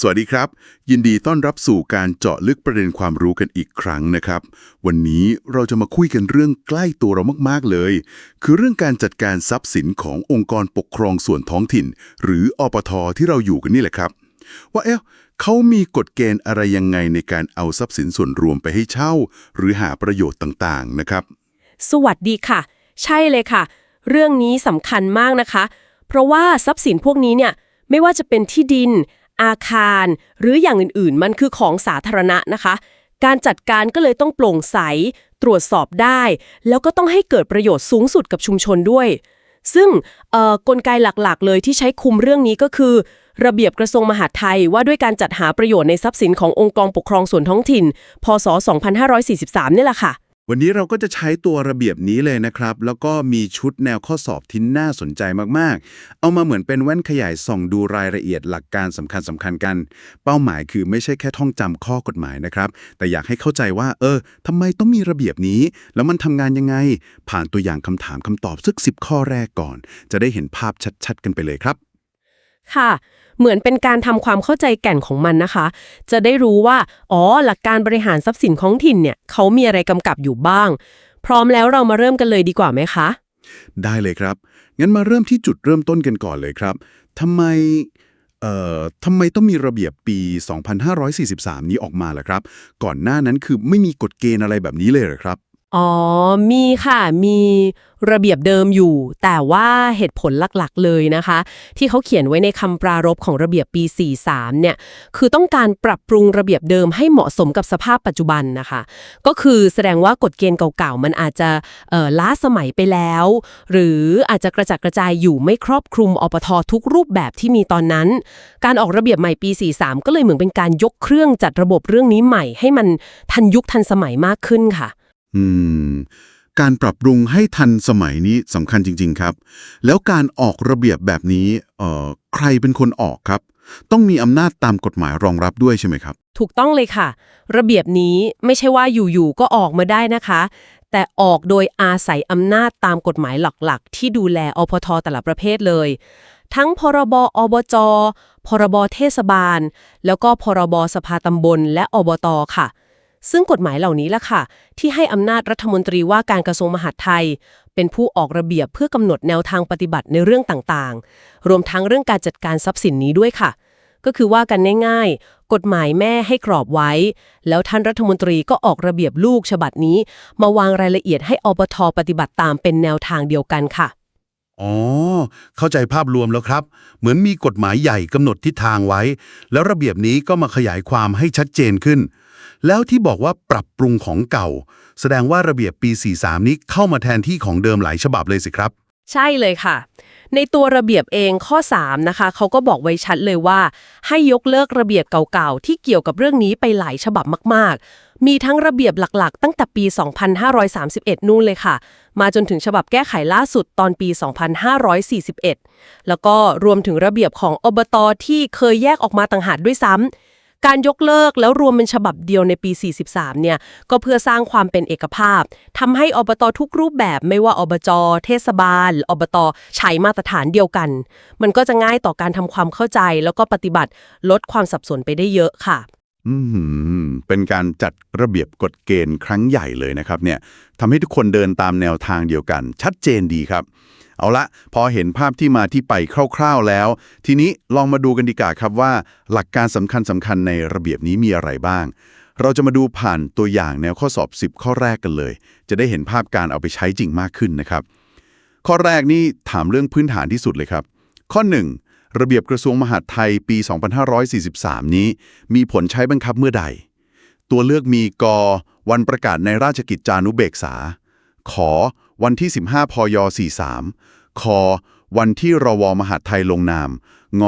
สวัสดีครับ ยินดีต้อนรับสู่การเจาะลึกประเด็นความรู้กันอีกครั้งนะครับ วันนี้เราจะมาคุยกันเรื่องใกล้ตัวเรามากๆเลย คือเรื่องการจัดการทรัพย์สินขององค์กรปกครองส่วนท้องถิ่น หรืออปทที่เราอยู่กันนี่แหละครับ ว่าเอ๊ะเขามีกฎเกณฑ์อะไรยังไงในการเอาทรัพย์สินส่วนรวมไปให้เช่า หรือหาประโยชน์ต่างๆนะครับ สวัสดีค่ะ ใช่เลยค่ะ เรื่องนี้สำคัญมากนะคะ เพราะว่าทรัพย์สินพวกนี้เนี่ยไม่ว่าจะเป็นที่ดิน อาคาร หรืออย่างอื่นๆ มันคือของสาธารณะนะคะ การจัดการก็เลยต้องโปร่งใส ตรวจสอบได้ แล้วก็ต้องให้เกิดประโยชน์สูงสุดกับชุมชนด้วย ซึ่งกลไกหลักๆ เลยที่ใช้คุมเรื่องนี้ก็คือ ระเบียบกระทรวงมหาดไทยว่าด้วยการจัดหาประโยชน์ในทรัพย์สินขององค์กรปกครองส่วนท้องถิ่น พศ 2543 นี่แหละค่ะ วันนี้เราก็จะใช้ตัวระเบียบนี้เลยนะครับ แล้วก็มีชุดแนวข้อสอบที่น่าสนใจมากๆ เอามาเหมือนเป็นแว่นขยายส่องดูรายละเอียดหลักการสำคัญสำคัญๆกัน เป้าหมายคือไม่ใช่แค่ท่องจำข้อกฎหมายนะครับ แต่อยากให้เข้าใจว่า เออทำไมต้องมีระเบียบนี้ แล้วมันทำงานยังไง ผ่านตัวอย่างคำถามคำตอบสักสิบข้อแรกก่อน จะได้เห็นภาพชัด ๆ กันไปเลยครับ ค่ะ เหมือนเป็นการทำความเข้าใจแก่นของมันนะคะ จะได้รู้ว่า อ๋อ หลักการบริหารทรัพย์สินของถิ่นเนี่ยเขามีอะไรกำกับอยู่บ้าง พร้อมแล้วเรามาเริ่มกันเลยดีกว่าไหมคะ ได้เลยครับ งั้นมาเริ่มที่จุดเริ่มต้นกันก่อนเลยครับทำไมเอ่อทำไมต้องมีระเบียบปี 2543 นี้ออกมาล่ะครับ ก่อนหน้านั้นคือไม่มีกฎเกณฑ์อะไรแบบนี้เลยเหรอครับ อ๋อ มีค่ะ มีระเบียบเดิมอยู่ แต่ว่าเหตุผลหลักๆเลยนะคะ ที่เขาเขียนไว้ในคำปรารภของระเบียบปี 43 เนี่ย คือต้องการปรับปรุงระเบียบเดิมให้เหมาะสมกับสภาพปัจจุบันนะคะ ก็คือแสดงว่ากฎเกณฑ์เก่าๆ มันอาจจะล้าสมัยไปแล้ว หรืออาจจะกระจัดกระจายอยู่ไม่ครอบคลุมอปททุกรูปแบบที่มีตอนนั้น การออกระเบียบใหม่ปี 43 ก็เลยเหมือนเป็นการยกเครื่องจัดระบบเรื่องนี้ใหม่ ให้มันทันยุคทันสมัยมากขึ้นค่ะ อืม การปรับปรุงให้ทันสมัยนี้สำคัญจริง ๆ ครับ แล้วการออกระเบียบแบบนี้เอ่อใครเป็นคนออกครับ ต้องมีอำนาจตามกฎหมายรองรับด้วยใช่ไหมครับ ถูกต้องเลยค่ะ ระเบียบนี้ไม่ใช่ว่าอยู่ๆก็ออกมาได้นะคะ แต่ออกโดยอาศัยอำนาจตามกฎหมายหลักๆ ที่ดูแลอพทแต่ละประเภทเลย ทั้งพรบอบจ พรบเทศบาล แล้วก็พรบสภาตำบลและอบตค่ะ ซึ่งกฎหมายเหล่านี้ล่ะค่ะ ที่ให้อำนาจรัฐมนตรีว่าการกระทรวงมหาดไทย เป็นผู้ออกระเบียบเพื่อกำหนดแนวทางปฏิบัติในเรื่องต่างๆ รวมทั้งเรื่องการจัดการทรัพย์สินนี้ด้วยค่ะ ก็คือว่ากันง่ายๆ กฎหมายแม่ให้กรอบไว้ แล้วท่านรัฐมนตรีก็ออกระเบียบลูกฉบับนี้ มาวางรายละเอียดให้อปทปฏิบัติตามเป็นแนวทางเดียวกันค่ะอ๋อ เข้าใจภาพรวมแล้วครับ เหมือนมีกฎหมายใหญ่กำหนดทิศทางไว้ แล้วระเบียบนี้ก็มาขยายความให้ชัดเจนขึ้น แล้วที่บอกว่าปรับปรุงของเก่า แสดงว่าระเบียบปี 43 นี้เข้ามาแทนที่ของเดิมหลายฉบับเลยสิครับ ใช่เลยค่ะ ในตัวระเบียบเองข้อ 3 นะคะ เขาก็บอกไว้ชัดเลยว่า ให้ยกเลิกระเบียบเก่าๆ ที่เกี่ยวกับเรื่องนี้ไปหลายฉบับมาก ๆ มีทั้งระเบียบหลักๆ ตั้งแต่ปี 2531 นู่นเลยค่ะ มาจนถึงฉบับแก้ไขล่าสุดตอนปี 2541 แล้วก็รวมถึงระเบียบของอบตที่เคยแยกออกมาต่างหากด้วยซ้ำ การยกเลิกแล้วรวมเป็นฉบับเดียวในปี 43 เนี่ย ก็เพื่อสร้างความเป็นเอกภาพทำให้อบตทุกรูปแบบไม่ว่าอบจ เทศบาลออบตใช้มาตรฐานเดียวกัน มันก็จะง่ายต่อการทำความเข้าใจแล้วก็ปฏิบัติลดความสับสนไปได้เยอะค่ะ อืมเป็นการจัดระเบียบกฎเกณฑ์ครั้งใหญ่เลยนะครับเนี่ยทำให้ทุกคนเดินตามแนวทางเดียวกัน ชัดเจนดีครับ เอาละพอเห็นภาพที่มาที่ไปคร่าวๆแล้ว ทีนี้ลองมาดูกันดีกว่าครับว่า หลักการสำคัญสำคัญในระเบียบนี้มีอะไรบ้าง เราจะมาดูผ่านตัวอย่างแนวข้อสอบ 10 ข้อแรกกันเลย จะได้เห็นภาพการเอาไปใช้จริงมากขึ้นนะครับ ข้อแรกนี่ถามเรื่องพื้นฐานที่สุดเลยครับ ข้อ 1 ระเบียบกระทรวงมหาดไทยปี 2543 นี้ มีผลใช้บังคับเมื่อใด ตัวเลือกมีกวันประกาศในราชกิจจานุเบกษา ขอวันที่ 15 พย 43 ค วันที่รวมหาดไทยลงนาม ง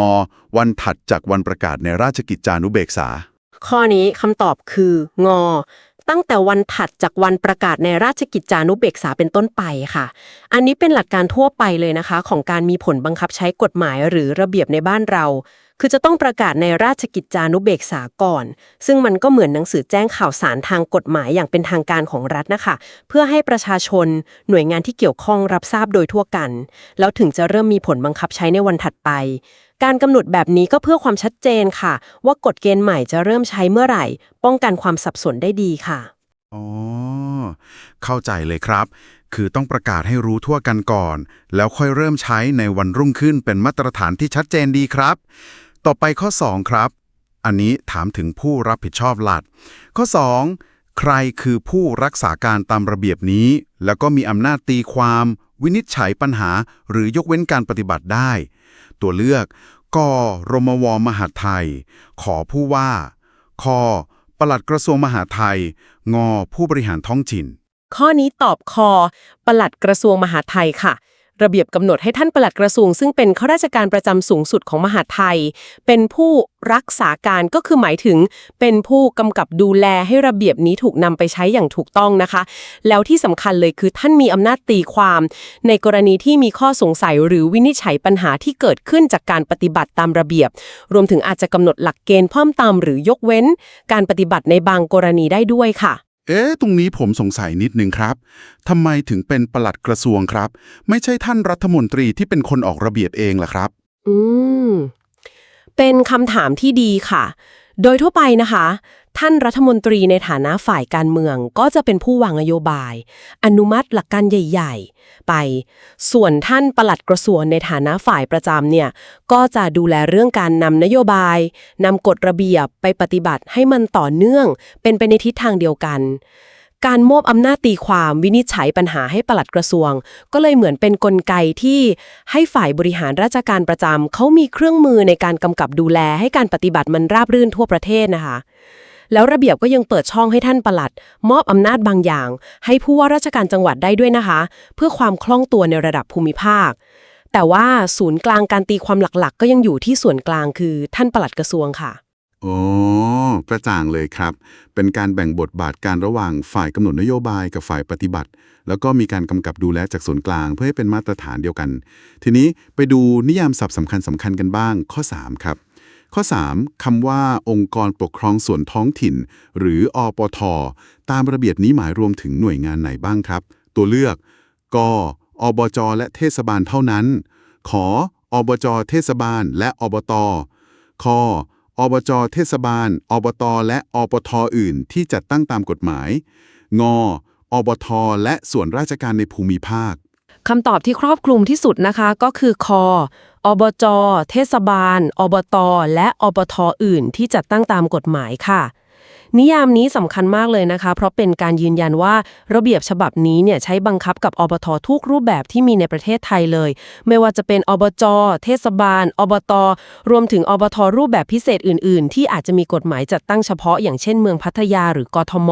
วันถัดจากวันประกาศในราชกิจจานุเบกษา ข้อนี้คำตอบคืองอ ตั้งแต่วันถัดจากวันประกาศในราชกิจจานุเบกษาเป็นต้นไปค่ะ อันนี้เป็นหลักการทั่วไปเลยนะคะ ของการมีผลบังคับใช้กฎหมายหรือระเบียบในบ้านเรา คือจะต้องประกาศในราชกิจจานุเบกษาก่อน ซึ่งมันก็เหมือนหนังสือแจ้งข่าวสารทางกฎหมายอย่างเป็นทางการของรัฐนะคะ เพื่อให้ประชาชนหน่วยงานที่เกี่ยวข้องรับทราบโดยทั่วกัน แล้วถึงจะเริ่มมีผลบังคับใช้ในวันถัดไป การกำหนดแบบนี้ก็เพื่อความชัดเจนค่ะ ว่ากฎเกณฑ์ใหม่จะเริ่มใช้เมื่อไหร่ ป้องกันความสับสนได้ดีค่ะอ๋อเข้าใจเลยครับ คือต้องประกาศให้รู้ทั่วกันก่อน แล้วค่อยเริ่มใช้ในวันรุ่งขึ้นเป็นมาตรฐานที่ชัดเจนดีครับ ต่อไปข้อ 2 ครับ อันนี้ถามถึงผู้รับผิดชอบหลัด ข้อ 2 ใครคือผู้รักษาการตามระเบียบนี้ แล้วก็มีอำนาจตีความ วินิจฉัยปัญหา หรือยกเว้นการปฏิบัติได้ ตัวเลือกกรมวมหาไทย ขอผู้ว่าคปลัดกระทรวงมหาไทย งผู้บริหารท้องถิ่น ข้อนี้ตอบคอปลัดกระทรวงมหาไทยค่ะ ระเบียบกำหนดให้ท่านปลัดกระทรวง ซึ่งเป็นข้าราชการประจำสูงสุดของมหาดไทย เป็นผู้รักษาการก็คือหมายถึง เป็นผู้กำกับดูแลให้ระเบียบนี้ถูกนำไปใช้อย่างถูกต้องนะคะ แล้วที่สำคัญเลยคือท่านมีอำนาจตีความ ในกรณีที่มีข้อสงสัยหรือวินิจฉัยปัญหาที่เกิดขึ้นจากการปฏิบัติตามระเบียบ รวมถึงอาจจะกำหนดหลักเกณฑ์เพิ่มติมหรือยกเว้น การปฏิบัติในบางกรณีได้ด้วยค่ะ เอ๊ะ ตรงนี้ผมสงสัยนิดนึงครับ ทำไมถึงเป็นปลัดกระทรวงครับ ไม่ใช่ท่านรัฐมนตรีที่เป็นคนออกระเบียบเองล่ะครับ อืม เป็นคำถามที่ดีค่ะ โดยทั่วไปนะคะ ท่านรัฐมนตรีในฐานะฝ่ายการเมืองก็จะเป็นผู้วางนโยบาย อนุมัติหลักการใหญ่ ๆ ไป ส่วนท่านปลัดกระทรวงในฐานะฝ่ายประจำเนี่ยก็จะดูแลเรื่องการนำนโยบายนำกฎระเบียบไปปฏิบัติให้มันต่อเนื่อง เป็นไปในทิศทางเดียวกัน การมอบอำนาจตีความวินิจฉัยปัญหาให้ปลัดกระทรวง ก็เลยเหมือนเป็นนกลไกที่ให้ฝ่ายบริหารราชการประจำเขามีเครื่องมือในการกำกับดูแลให้การปฏิบัติมันราบรื่นทั่วประเทศนะคะ แล้วระเบียบก็ยังเปิดช่องให้ท่านประหลัด มอบอำนาจบางอย่าง ให้ผู้ว่าราชการจังหวัดได้ด้วยนะคะ เพื่อความคล่องตัวในระดับภูมิภาค แต่ว่าศูนย์กลางการตีความหลักๆก็ยังอยู่ที่ส่วนกลางคือท่านประหลัดกระทรวงค่ะ โอ้กระจ่างเลยครับ เป็นการแบ่งบทบาทการระหว่างฝ่ายกำหนดนโยบายกับฝ่ายปฏิบัติ แล้วก็มีการกำกับดูแลจากส่วนกลางเพื่อให้เป็นมาตรฐานเดียวกัน ทีนี้ไปดูนิยามศัพท์สำคัญสำคัญกันบ้าง ข้อ 3 ครับ ข้อ 3คำว่าองค์กรปกครองส่วนท้องถิ่น หรืออปท ตามระเบียบนี้หมายรวมถึงหน่วยงานไหนบ้างครับ ตัวเลือกกอบจและเทศบาลเท่านั้น ขออบจเทศบาล และอบตคอ อบจเทศบาล อบต และอปทอื่นที่จัดตั้งตามกฎหมายงอบท และส่วนราชการในภูมิภาคคำตอบที่ครอบคลุมที่สุดนะคะก็คือคออบจ เทศบาล อบต และอบทอื่นที่จัดตั้งตามกฎหมายค่ะ นิยามนี้สำคัญมากเลยนะคะ เพราะเป็นการยืนยันว่าระเบียบฉบับนี้เนี่ยใช้บังคับกับอบททุกรูปแบบที่มีในประเทศไทยเลย ไม่ว่าจะเป็นอบจ เทศบาล อบต รวมถึงอบทรูปแบบพิเศษอื่น ๆ ที่อาจจะมีกฎหมายจัดตั้งเฉพาะ อย่างเช่นเมืองพัทยาหรือกทม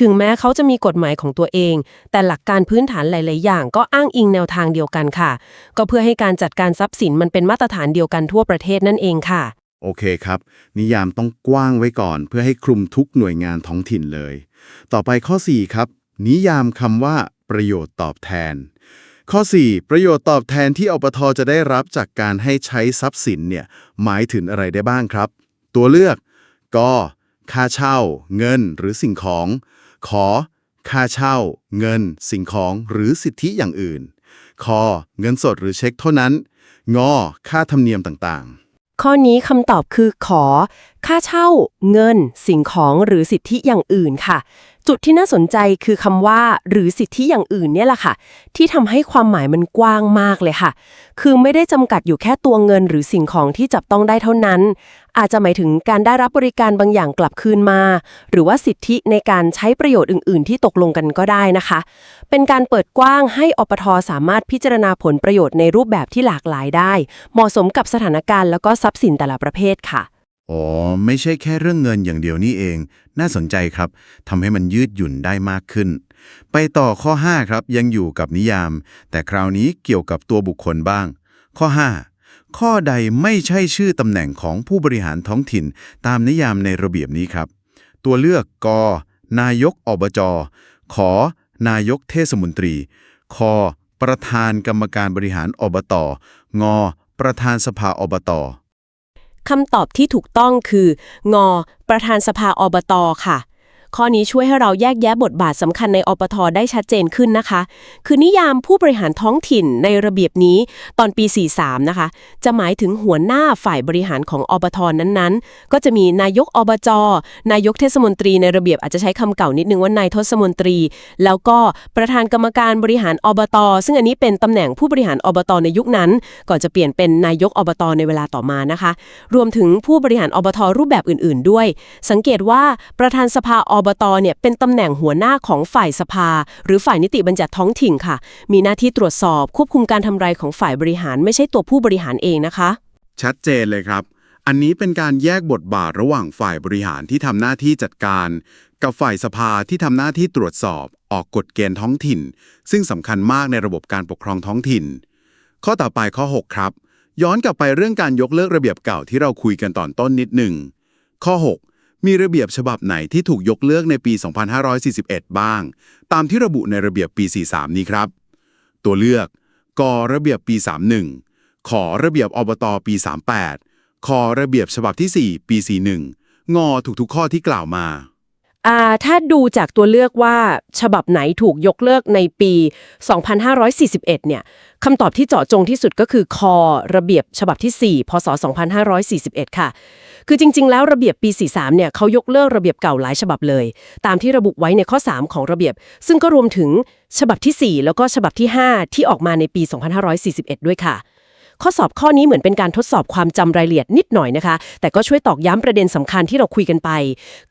ถึงแม้เขาจะมีกฎหมายของตัวเอง แต่หลักการพื้นฐานหลาย ๆ อย่าง ก็อ้างอิงแนวทางเดียวกันค่ะ ก็เพื่อให้การจัดการทรัพย์สินมันเป็นมาตรฐานเดียวกันทั่วประเทศนั่นเองค่ะ โอเคครับ นิยามต้องกว้างไว้ก่อน เพื่อให้คลุมทุกหน่วยงานท้องถิ่นเลย ต่อไปข้อ 4 ครับ นิยามคำว่า ประโยชน์ตอบแทน ข้อ 4 ประโยชน์ตอบแทนที่อปทจะได้รับจากการให้ใช้ทรัพย์สินเนี่ยหมายถึงอะไรได้บ้างครับ ตัวเลือกกค่าเช่า เงินหรือสิ่งของ ขอ ค่าเช่า เงิน สิ่งของหรือสิทธิอย่างอื่น คอ เงินสดหรือเช็คเท่านั้น งอ ค่าธรรมเนียมต่างๆ ข้อนี้คำตอบคือขอ ค่าเช่า เงิน สิ่งของหรือสิทธิอย่างอื่นค่ะ จุดที่น่าสนใจคือคำว่า หรือสิทธิอย่างอื่นเนี่ยแหละค่ะ ที่ทำให้ความหมายมันกว้างมากเลยค่ะ คือไม่ได้จำกัดอยู่แค่ตัวเงินหรือสิ่งของที่จับต้องได้เท่านั้น อาจจะหมายถึงการได้รับบริการบางอย่างกลับคืนมา หรือว่าสิทธิในการใช้ประโยชน์อื่น ๆ ที่ตกลงกันก็ได้นะคะ เป็นการเปิดกว้างให้อปทสามารถพิจารณาผลประโยชน์ในรูปแบบที่หลากหลายได้ เหมาะสมกับสถานการณ์แล้วก็ทรัพย์สินแต่ละประเภทค่ะ อ๋อ ไม่ใช่แค่เรื่องเงินอย่างเดียวนี่เอง น่าสนใจครับทำให้มันยืดหยุ่นได้มากขึ้น ไปต่อข้อ 5 ครับ ยังอยู่กับนิยาม แต่คราวนี้เกี่ยวกับตัวบุคคลบ้าง ข้อ 5 ข้อใดไม่ใช่ชื่อตำแหน่งของผู้บริหารท้องถิ่น ตามนิยามในระเบียบนี้ครับ ตัวเลือกกนายกอบจขอนายกเทศมนตรี ค ประธานกรรมการบริหารอบต ง ประธานสภาอบต คำตอบที่ถูกต้องคืองอ ประธานสภาอบตค่ะ ข้อนี้ช่วยให้เราแยกแยะบทบาทสำคัญในอปทได้ชัดเจนขึ้นนะคะ คือนิยามผู้บริหารท้องถิ่นในระเบียบนี้ตอนปี 43 นะคะ จะหมายถึงหัวหน้าฝ่ายบริหารของอบทนั้นๆ ก็จะมีนายกอบจ นายกเทศมนตรีในระเบียบอาจจะใช้คำเก่านิดนึงว่านายทศมนตรี แล้วก็ประธานกรรมการบริหารอบต ซึ่งอันนี้เป็นตำแหน่งผู้บริหารอบตในยุคนั้น ก่อนจะเปลี่ยนเป็นนายกอบตในเวลาต่อมานะคะ รวมถึงผู้บริหารอบทรูปแบบอื่น ๆ ด้วย สังเกตว่าประธานสภาอบอบตเนี่ยเป็นตำแหน่งหัวหน้าของฝ่ายสภา หรือฝ่ายนิติบัญญัติท้องถิ่นค่ะ มีหน้าที่ตรวจสอบควบคุมการทำรของฝ่ายบริหาร ไม่ใช่ตัวผู้บริหารเองนะคะ ชัดเจนเลยครับ อันนี้เป็นการแยกบทบาทระหว่างฝ่ายบริหารที่ทำหน้าที่จัดการ กับฝ่ายสภาที่ทำหน้าที่ตรวจสอบ ออกกฎเกณฑ์ท้องถิ่น ซึ่งสำคัญมากในระบบการปกครองท้องถิ่น ข้อต่อไปข้อ 6 ครับ ย้อนกลับไปเรื่องการยกเลิกระเบียบเก่าที่เราคุยกันตอนต้นนิดหนึ่งข้อ 6 มีระเบียบฉบับไหนที่ถูกยกเลิกในปี 2541 บ้าง ตามที่ระบุในระเบียบปี 43 นี้ครับ ตัวเลือก กระเบียบปี 31 ขอระเบียบอบตปี 38 คอระเบียบฉบับที่ 4 ปี 41 งอถูกทุกข้อที่กล่าวมา อ่าถ้าดูจากตัวเลือกว่าฉบับไหนถูกยกเลิกในปี 2541 เนี่ยคำตอบที่เจาะจงที่สุดก็คือคอระเบียบฉบับที่ 4 พศ 2541 ค่ะ คือจริง ๆ แล้วระเบียบปี 43 เนี่ยเขายกเลิกระเบียบเก่าหลายฉบับเลย ตามที่ระบุไว้ในข้อ 3 ของระเบียบ ซึ่งก็รวมถึงฉบับที่ 4 แล้วก็ฉบับที่ 5 ที่ออกมาในปี 2541 ด้วยค่ะ ข้อสอบข้อนี้เหมือนเป็นการทดสอบความจำรายละเอียดนิดหน่อยนะคะ แต่ก็ช่วยตอกย้ำประเด็นสำคัญที่เราคุยกันไป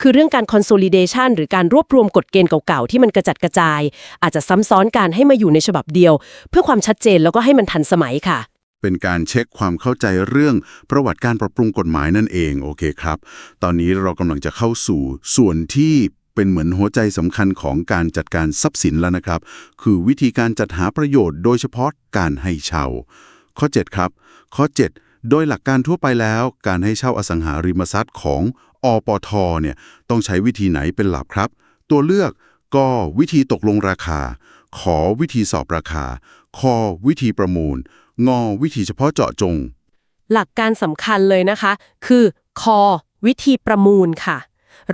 คือเรื่องการ consolidation หรือการรวบรวมกฎเกณฑ์เก่าๆ ที่มันกระจัดกระจาย อาจจะซ้ำซ้อนการให้มาอยู่ในฉบับเดียว เพื่อความชัดเจนแล้วก็ให้มันทันสมัยค่ะ เป็นการเช็คความเข้าใจเรื่องประวัติการปรับปรุงกฎหมายนั่นเองโอเคครับ ตอนนี้เรากำลังจะเข้าสู่ส่วนที่เป็นเหมือนหัวใจสำคัญของการจัดการทรัพย์สินแล้วนะครับ คือวิธีการจัดหาประโยชน์โดยเฉพาะการให้เช่า ข้อ 7 ครับ ข้อ 7 โดยหลักการทั่วไปแล้ว การให้เช่าอสังหาริมทรัพย์ของอปทเนี่ยต้องใช้วิธีไหนเป็นหลักครับ ตัวเลือกก็วิธีตกลงราคา ขอวิธีสอบราคา คอวิธีประมูล งอวิธีเฉพาะเจาะจง หลักการสำคัญเลยนะคะ คือคอวิธีประมูลค่ะ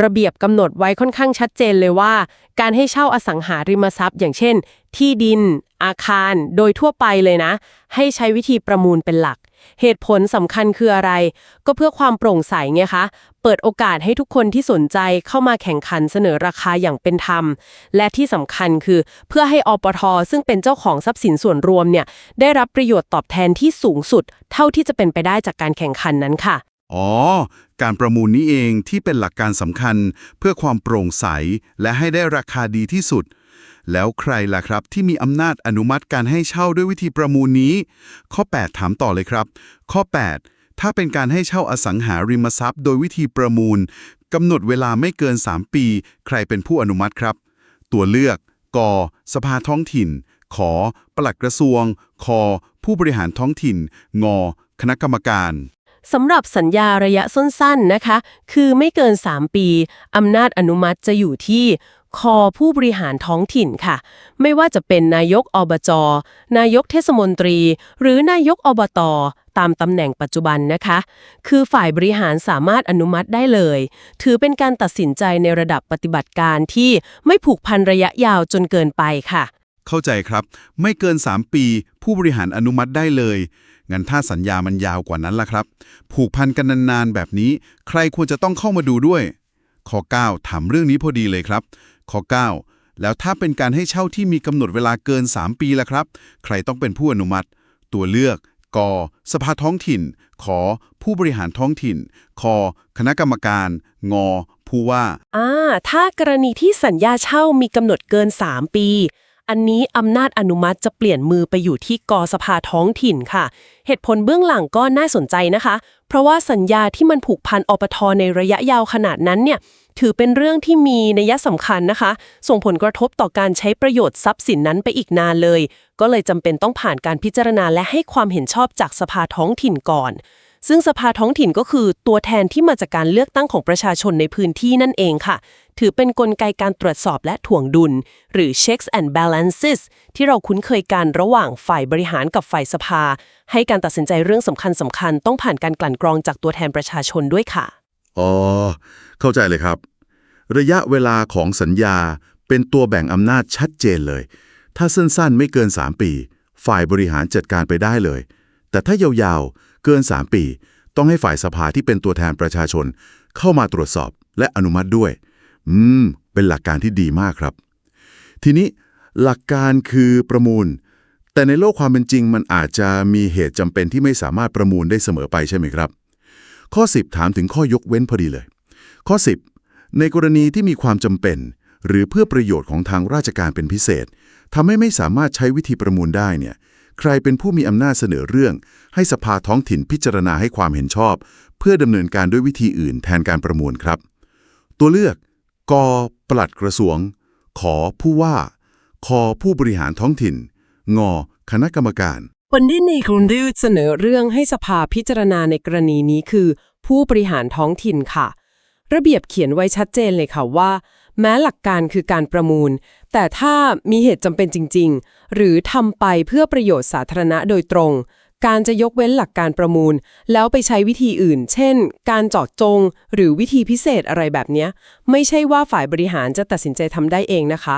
ระเบียบกำหนดไว้ค่อนข้างชัดเจนเลยว่า การให้เช่าอสังหาริมทรัพย์ อย่างเช่น ที่ดิน อาคารโดยทั่วไปเลยนะ ให้ใช้วิธีประมูลเป็นหลัก เหตุผลสำคัญคืออะไร ก็เพื่อความโปร่งใสไงคะ เปิดโอกาสให้ทุกคนที่สนใจเข้ามาแข่งขันเสนอราคาอย่างเป็นธรรม และที่สำคัญคือเพื่อให้อปท ซึ่งเป็นเจ้าของทรัพย์สินส่วนรวมเนี่ยได้รับประโยชน์ตอบแทนที่สูงสุด เท่าที่จะเป็นไปได้จากการแข่งขันนั้นค่ะอ๋อ การประมูลนี้เองที่เป็นหลักการสำคัญ เพื่อความโปร่งใส และให้ได้ราคาดีที่สุด แล้วใครล่ะครับที่มีอำนาจอนุมัติการให้เช่าด้วยวิธีประมูลนี้ ข้อ 8 ถามต่อเลยครับ ข้อ 8 ถ้าเป็นการให้เช่าอสังหาริมทรัพย์ โดยวิธีประมูลกำหนดเวลาไม่เกิน 3 ปี ใครเป็นผู้อนุมัติครับ ตัวเลือกกสภาท้องถิ่น ขอ ปลัดกระทรวง ค ผู้บริหารท้องถิ่น ง คณะกรรมการสำหรับสัญญาระยะสั้นๆนะคะ คือไม่เกิน 3 ปี อำนาจอนุมัติจะอยู่ที่ คอผู้บริหารท้องถิ่นค่ะ ไม่ว่าจะเป็นนายกอบจ นายกเทศมนตรี หรือนายกอบตตามตำแหน่งปัจจุบันนะคะ คือฝ่ายบริหารสามารถอนุมัติได้เลย ถือเป็นการตัดสินใจในระดับปฏิบัติการที่ไม่ผูกพันระยะยาวจนเกินไปค่ะ เข้าใจครับ ไม่เกิน 3 ปี ผู้บริหารอนุมัติได้เลยงั้นถ้าสัญญามันยาวกว่านั้นล่ะครับ ผูกพันกันนานๆแบบนี้ ใครควรจะต้องเข้ามาดูด้วยข้อ9ถามเรื่องนี้พอดีเลยครับ ข้อ 9 แล้วถ้าเป็นการให้เช่าที่มีกำหนดเวลาเกิน 3 ปีล่ะครับ ใครต้องเป็นผู้อนุมัติ ตัวเลือกกสภาท้องถิ่น ขอ ผู้บริหารท้องถิ่น ค คณะกรรมการ ง ผู้ว่า อ่า ถ้ากรณีที่สัญญาเช่ามีกำหนดเกิน 3 ปี อันนี้อำนาจอนุมัติจะเปลี่ยนมือไปอยู่ที่กสภาท้องถิ่นค่ะ เหตุผลเบื้องหลังก็น่าสนใจนะคะ เพราะว่าสัญญาที่มันผูกพันอปทในระยะยาวขนาดนั้นเนี่ยถือเป็นเรื่องที่มีนัยสำคัญนะคะ ส่งผลกระทบต่อการใช้ประโยชน์ทรัพย์สินนั้นไปอีกนานเลย ก็เลยจำเป็นต้องผ่านการพิจารณาและให้ความเห็นชอบจากสภาท้องถิ่นก่อน ซึ่งสภาท้องถิ่นก็คือตัวแทนที่มาจากการเลือกตั้งของประชาชนในพื้นที่นั่นเองค่ะ ถือเป็นนกลไกการตรวจสอบและถ่วงดุล หรือ checks and balances ที่เราคุ้นเคยกันระหว่างฝ่ายบริหารกับฝ่ายสภา ให้การตัดสินใจเรื่องสำคัญสำคัญๆต้องผ่านการกลั่นกรองจากตัวแทนประชาชนด้วยค่ะ อ๋อ เข้าใจเลยครับ ระยะเวลาของสัญญาเป็นตัวแบ่งอำนาจชัดเจนเลย ถ้าสั้นๆ ไม่เกิน 3 ปี ฝ่ายบริหารจัดการไปได้เลย แต่ถ้ายาวๆ เกิน 3 ปี ต้องให้ฝ่ายสภาที่เป็นตัวแทนประชาชน เข้ามาตรวจสอบและอนุมัติด้วย อืม เป็นหลักการที่ดีมากครับ ทีนี้หลักการคือประมูล แต่ในโลกความเป็นจริงมันอาจจะมีเหตุจำเป็นที่ไม่สามารถประมูลได้เสมอไปใช่ไหมครับ ข้อ 10 ถามถึงข้อยกเว้นพอดีเลย ข้อ 10 ในกรณีที่มีความจำเป็น หรือเพื่อประโยชน์ของทางราชการเป็นพิเศษทำให้ไม่สามารถใช้วิธีประมูลได้เนี่ย ใครเป็นผู้มีอำนาจเสนอเรื่อง ให้สภาท้องถิ่นพิจารณาให้ความเห็นชอบ เพื่อดำเนินการด้วยวิธีอื่นแทนการประมูลครับ ตัวเลือกกปลัดกระทรวง ขอผู้ว่าคอผู้บริหารท้องถิ่น งคณะกรรมการคนที่ในกรุงเทพเสนอเรื่องให้สภาพิจารณาในกรณีนี้คือ ผู้บริหารท้องถิ่นค่ะ ระเบียบเขียนไว้ชัดเจนเลยค่ะว่า แม้หลักการคือการประมูล แต่ถ้ามีเหตุจำเป็นจริง ๆ หรือทำไปเพื่อประโยชน์สาธารณะโดยตรง การจะยกเว้นหลักการประมูล แล้วไปใช้วิธีอื่น เช่น การเจาะจง หรือวิธีพิเศษอะไรแบบนี้ ไม่ใช่ว่าฝ่ายบริหารจะตัดสินใจทำได้เองนะคะ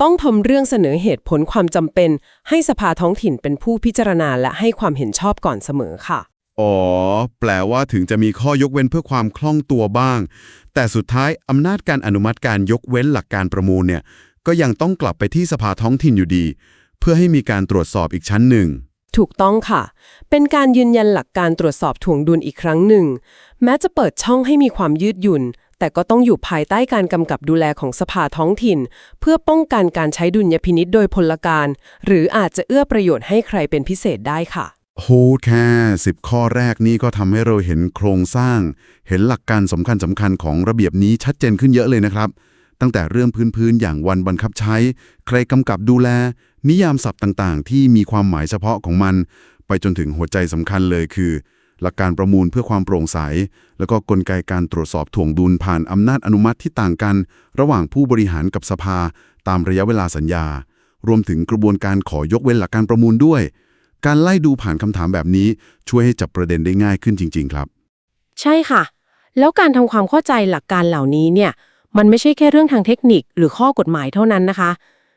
ต้องทำเรื่องเสนอเหตุผลความจำเป็น ให้สภาท้องถิ่นเป็นผู้พิจารณาและให้ความเห็นชอบก่อนเสมอค่ะ อ๋อ แปลว่าถึงจะมีข้อยกเว้นเพื่อความคล่องตัวบ้าง แต่สุดท้ายอำนาจการอนุมัติการยกเว้นหลักการประมูลเนี่ย ก็ยังต้องกลับไปที่สภาท้องถิ่นอยู่ดี เพื่อให้มีการตรวจสอบอีกชั้นหนึ่ง ถูกต้องค่ะ เป็นการยืนยันหลักการตรวจสอบถ่วงดุลอีกครั้งหนึ่ง แม้จะเปิดช่องให้มีความยืดหยุ่น แต่ก็ต้องอยู่ภายใต้การกำกับดูแลของสภาท้องถิ่น เพื่อป้องกันการใช้ดุลยพินิษโดยพลการ หรืออาจจะเอื้อประโยชน์ให้ใครเป็นพิเศษได้ค่ะ โหแค่ 10 ข้อแรกนี้ก็ทำให้เราเห็นโครงสร้าง เห็นหลักการสำคัญสำคัญของระเบียบนี้ชัดเจนขึ้นเยอะเลยนะครับ ตั้งแต่เรื่องพื้นๆอย่างวันบังคับใช้ ใครกำกับดูแล นิยามศัพท์ต่างๆ ที่มีความหมายเฉพาะของมัน ไปจนถึงหัวใจสำคัญเลยคือ หลักการประมูลเพื่อความโปร่งใส แล้วก็กลไกการตรวจสอบถ่วงดุลผ่านอำนาจอนุมัติที่ต่างกัน ระหว่างผู้บริหารกับสภา ตามระยะเวลาสัญญา รวมถึงกระบวนการขอยกเว้นหลักการประมูลด้วย การไล่ดูผ่านคำถามแบบนี้ช่วยให้จับประเด็นได้ง่ายขึ้นจริง ๆ ครับ ใช่ค่ะ แล้วการทำความเข้าใจหลักการเหล่านี้เนี่ย มันไม่ใช่แค่เรื่องทางเทคนิคหรือข้อกฎหมายเท่านั้นนะคะ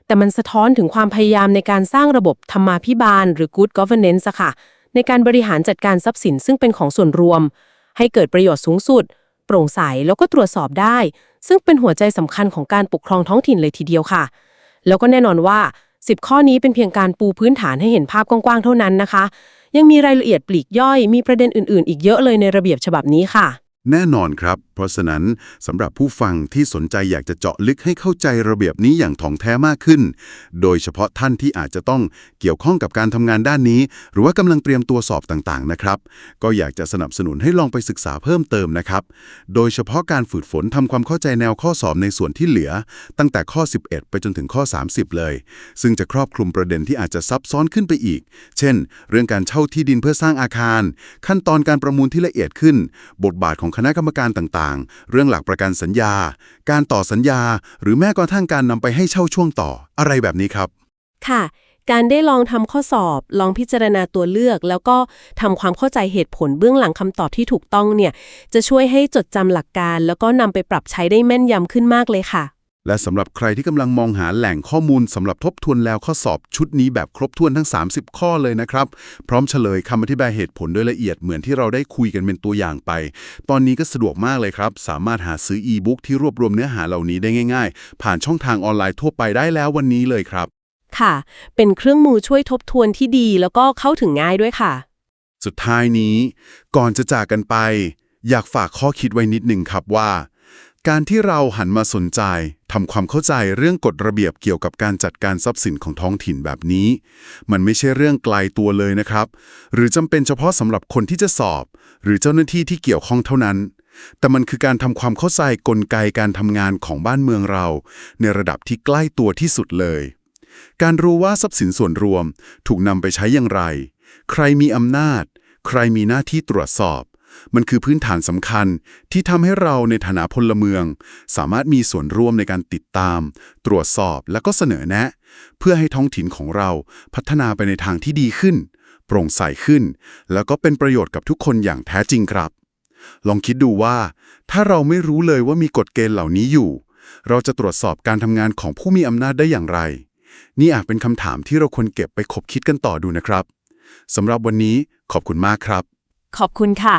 แต่มันสะท้อนถึงความพยายามในการสร้างระบบธรรมาภิบาล หรือ good governance ค่ะ ในการบริหารจัดการทรัพย์สินซึ่งเป็นของส่วนรวม ให้เกิดประโยชน์สูงสุด โปร่งใสแล้วก็ตรวจสอบได้ ซึ่งเป็นหัวใจสำคัญของการปกครองท้องถิ่นเลยทีเดียวค่ะ แล้วก็แน่นอนว่า 10 ข้อนี้เป็นเพียงการปูพื้นฐานให้เห็นภาพกว้างๆเท่านั้นนะคะ ยังมีรายละเอียดปลีกย่อย มีประเด็นอื่นๆ อีกเยอะเลยในระเบียบฉบับนี้ค่ะ แน่นอนครับ เพราะฉะนั้นสำหรับผู้ฟังที่สนใจอยากจะเจาะลึกให้เข้าใจระเบียบนี้อย่างถ่องแท้มากขึ้น โดยเฉพาะท่านที่อาจจะต้องเกี่ยวข้องกับการทำงานด้านนี้ หรือว่ากำลังเตรียมตัวสอบต่างๆนะครับ ก็อยากจะสนับสนุนให้ลองไปศึกษาเพิ่มเติมนะครับ โดยเฉพาะการฝึกฝนทำความเข้าใจแนวข้อสอบในส่วนที่เหลือ ตั้งแต่ข้อ 11 ไปจนถึงข้อ 30 เลย ซึ่งจะครอบคลุมประเด็นที่อาจจะซับซ้อนขึ้นไปอีก เช่น เรื่องการเช่าที่ดินเพื่อสร้างอาคาร ขั้นตอนการประมูลที่ละเอียดขึ้น บทบาทของคณะกรรมการต่างๆ เรื่องหลักประกันสัญญา การต่อสัญญา หรือแม้กระทั่งการนำไปให้เช่าช่วงต่อ อะไรแบบนี้ครับ ค่ะ การได้ลองทำข้อสอบ ลองพิจารณาตัวเลือก แล้วก็ทำความเข้าใจเหตุผลเบื้องหลังคำตอบที่ถูกต้องเนี่ย จะช่วยให้จดจำหลักการ แล้วก็นำไปปรับใช้ได้แม่นยำขึ้นมากเลยค่ะ และสำหรับใครที่กำลังมองหาแหล่งข้อมูลสำหรับทบทวนแล้วข้อสอบชุดนี้แบบครบถ้วนทั้ง 30 ข้อเลยนะครับ พร้อมเฉลยคำอธิบายเหตุผลโดยละเอียดเหมือนที่เราได้คุยกันเป็นตัวอย่างไป ตอนนี้ก็สะดวกมากเลยครับ สามารถหาซื้ออีบุ๊กที่รวบรวมเนื้อหาเหล่านี้ได้ง่าย ๆ ผ่านช่องทางออนไลน์ทั่วไปได้แล้ววันนี้เลยครับ ค่ะ เป็นเครื่องมือช่วยทบทวนที่ดี แล้วก็เข้าถึงง่ายด้วยค่ะ สุดท้ายนี้ ก่อนจะจากกันไป อยากฝากข้อคิดไว้นิดหนึ่งครับว่า การที่เราหันมาสนใจทำความเข้าใจเรื่องกฎระเบียบเกี่ยวกับการจัดการทรัพย์สินของท้องถิ่นแบบนี้ มันไม่ใช่เรื่องไกลตัวเลยนะครับ หรือจำเป็นเฉพาะสำหรับคนที่จะสอบ หรือเจ้าหน้าที่ที่เกี่ยวข้องเท่านั้น แต่มันคือการทำความเข้าใจกลไกการทำงานของบ้านเมืองเรา ในระดับที่ใกล้ตัวที่สุดเลย การรู้ว่าทรัพย์สินส่วนรวม ถูกนำไปใช้อย่างไร ใครมีอำนาจ ใครมีหน้าที่ตรวจสอบ มันคือพื้นฐานสำคัญที่ทำให้เราในฐานะพลเมือง สามารถมีส่วนร่วมในการติดตาม ตรวจสอบและก็เสนอแนะ เพื่อให้ท้องถิ่นของเราพัฒนาไปในทางที่ดีขึ้น โปร่งใสขึ้น แล้วก็เป็นประโยชน์กับทุกคนอย่างแท้จริงครับ ลองคิดดูว่า ถ้าเราไม่รู้เลยว่ามีกฎเกณฑ์เหล่านี้อยู่ เราจะตรวจสอบการทำงานของผู้มีอำนาจได้อย่างไร นี่อาจเป็นคำถามที่เราควรเก็บไปคบคิดกันต่อดูนะครับสำหรับวันนี้ขอบคุณมากครับ ขอบคุณค่ะ